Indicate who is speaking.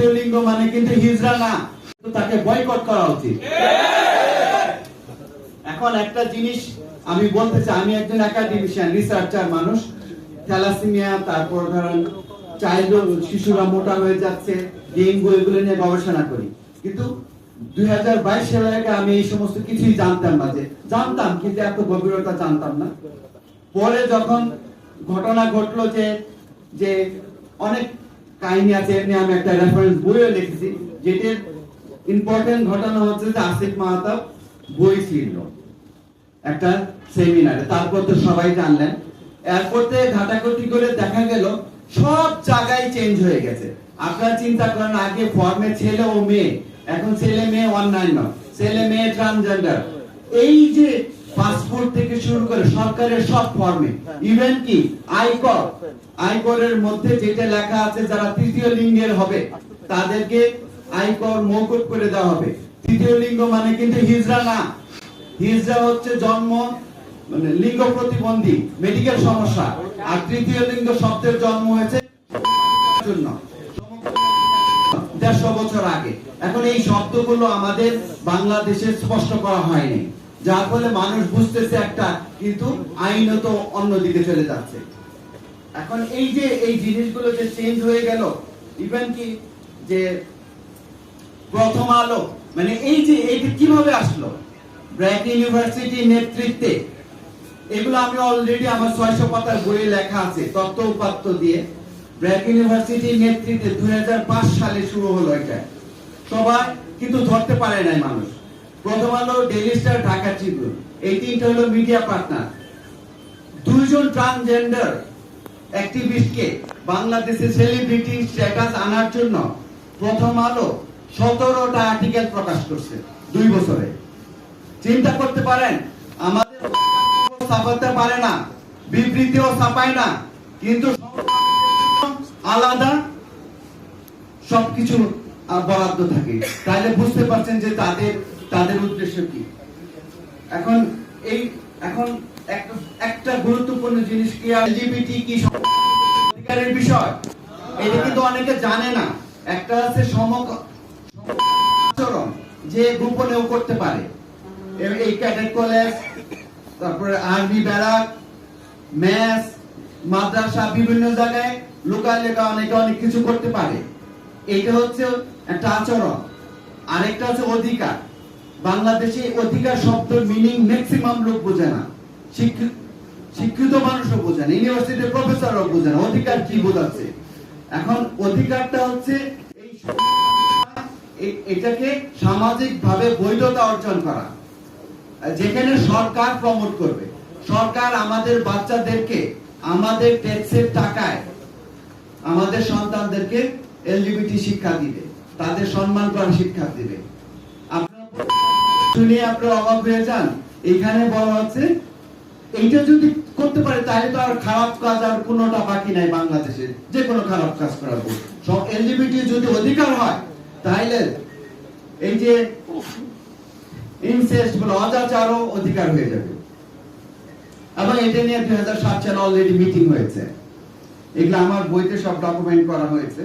Speaker 1: তৃতীয় লিঙ্গ মানে কিন্তু হিজড়া না তাকে বয়কট করা উচিত। এখন একটা জিনিস আমি বলতে চাই, আমি একজন একাডেমিশিয়ান রিসার্চার মানুষ, থ্যালাসেমিয়া, তারপর ধরেন চাইল্ড শিশুরা মোটা হয়ে যাচ্ছে নিয়ে গবেষণা করি। কিন্তু দুই হাজার বাইশ সালের আগে আমি এই সমস্ত কিছুই জানতাম না যে, জানতাম, কিন্তু এত গভীরতা জানতাম না। পরে যখন ঘটনা ঘটলো যে যে অনেক কাহিনী আছে এমনি আমি একটা রেফারেন্স বইও লিখেছি যেটার ইম্পর্টেন্ট ঘটনা হচ্ছে যে আসিফ মাহতাব বই ছিল একটা সেমিনারে তারপর তো সবাই জানলেন। এরপর থেকে ঘাটাঘাটি করে দেখা গেল, সব জায়গায় চেঞ্জ হয়ে গেছে। আপনারা চিন্তা করেন, আগে ফর্মে ছেলে ও মেয়ে, এখন ছেলে মেয়ে অন্যান্য, ছেলে মেয়ে ট্রান্সজেন্ডার এই যে পাসপোর্ট থেকে শুরু করে সরকারের সব ফর্মে ইভেন কি? আয়কর। আয়করের মধ্যে যেটা লেখা আছে, যারা তৃতীয় লিঙ্গের হবে, তাদেরকে আয়কর মৌকুব করে দেওয়া হবে। তৃতীয় লিঙ্গ মানে কিন্তু হিজড়া না। হিজড়া হচ্ছে জন্ম মানে লিঙ্গ প্রতিবন্ধী মেডিকেল সমস্যা। আর তৃতীয় লিঙ্গ শব্দের জন্ম হয়েছে জন্য। দেড়শো বছর আগে। এখন এই শব্দগুলো আমাদের বাংলাদেশে স্পষ্ট করা হয়নি। যার ফলে মানুষ বুঝতেছে একটা, কিন্তু আইনত অন্যদিকে চলে যাচ্ছে। এখন এই যে এই জিনিসগুলো যে চেঞ্জ হয়ে গেল ইভেন কি যে প্রথম আলো মানে এই যে এইটা কীভাবে আসলো? ব্র্যাক ইউনিভার্সিটি নেতৃত্বে, এগুলো আমি অলরেডি আমার ছয়শো পাতার বইয়ে লেখা আছে তত্ত্ব উপাত্ত দিয়ে। ব্র্যাক ইউনিভার্সিটির নেতৃত্বে দুই হাজার পাঁচ সালে শুরু হলো এটা। সবাই কিন্তু ধরতে পারে নাই মানুষ। প্রথম আলো ডেইলি স্টার ঢাকা ট্রিবিউন এই তিনটা হলো মিডিয়া পার্টনার দুইজন ট্রান্সজেন্ডার অ্যাক্টিভিস্টকে বাংলাদেশে সেলিব্রিটি স্ট্যাটাস আনার জন্য প্রথম আলো সতেরোটা আর্টিকেল প্রকাশ করছে দুই বছরে। চিন্তা করতে পারেন, আমাদের ছাপাতে পারে না, বিবৃতিও ছাপায় না, কিন্তু আলাদা সবকিছু বরাদ্দ থাকে। তাহলে বুঝতে পারছেন যে তাদের তাদের উদ্দেশ্য কি? এখন এই, এখন একটা গুরুত্বপূর্ণ জিনিস কি এলজিবিটি কি অধিকারের বিষয়? এটা কিন্তু অনেকে জানে না। একটা আছে সম আচরণ যে গোপনেও করতে পারে। এই ক্যাডেট কলেজ, তারপরে আর্মি ব্যারাক, ম্যাস, মাদ্রাসা বিভিন্ন জায়গায় লুকায় লেখা অনেকে অনেক কিছু করতে পারে। এইটা হচ্ছে একটা আচরণ। আরেকটা হচ্ছে অধিকার। বাংলাদেশে অধিকার শব্দের মিনিং ম্যাক্সিমাম লোক বোঝে না। শিক্ষিত মানুষও বোঝে না ইউনিভার্সিটির প্রফেসরও বোঝে না, অধিকার কি বোঝাচ্ছে? এখন অধিকারটা হচ্ছে এই এটাকে সামাজিক ভাবে বৈধতা অর্জন করা। যেখানে সরকার প্রমোট করবে। সরকার আমাদের বাচ্চাদেরকে, আমাদের ট্যাক্সের টাকায় আমাদের সন্তানদেরকে এলজিবিটি শিক্ষা দিবে। তাদের সম্মান করার শিক্ষা দিবে। শুনে আপনারা অবাক হয়ে যান। এখানে বলা হচ্ছে, এইটা যদি করতে পারে, তাহলে তো আর খারাপ কাজ আর কোনোটা বাকি নাই বাংলাদেশে। যে কোনো খারাপ কাজ করার সব এলজিবিটি যদি অধিকার হয়, তাহলে এই যে ইনসেস্ট বলে অজাচারও অধিকার হয়ে যাবে। এবং এটা নিয়ে দুই হাজার সাত সালে অলরেডি মিটিং হয়েছে। এগুলো আমার বইতে সব ডকুমেন্ট করা হয়েছে।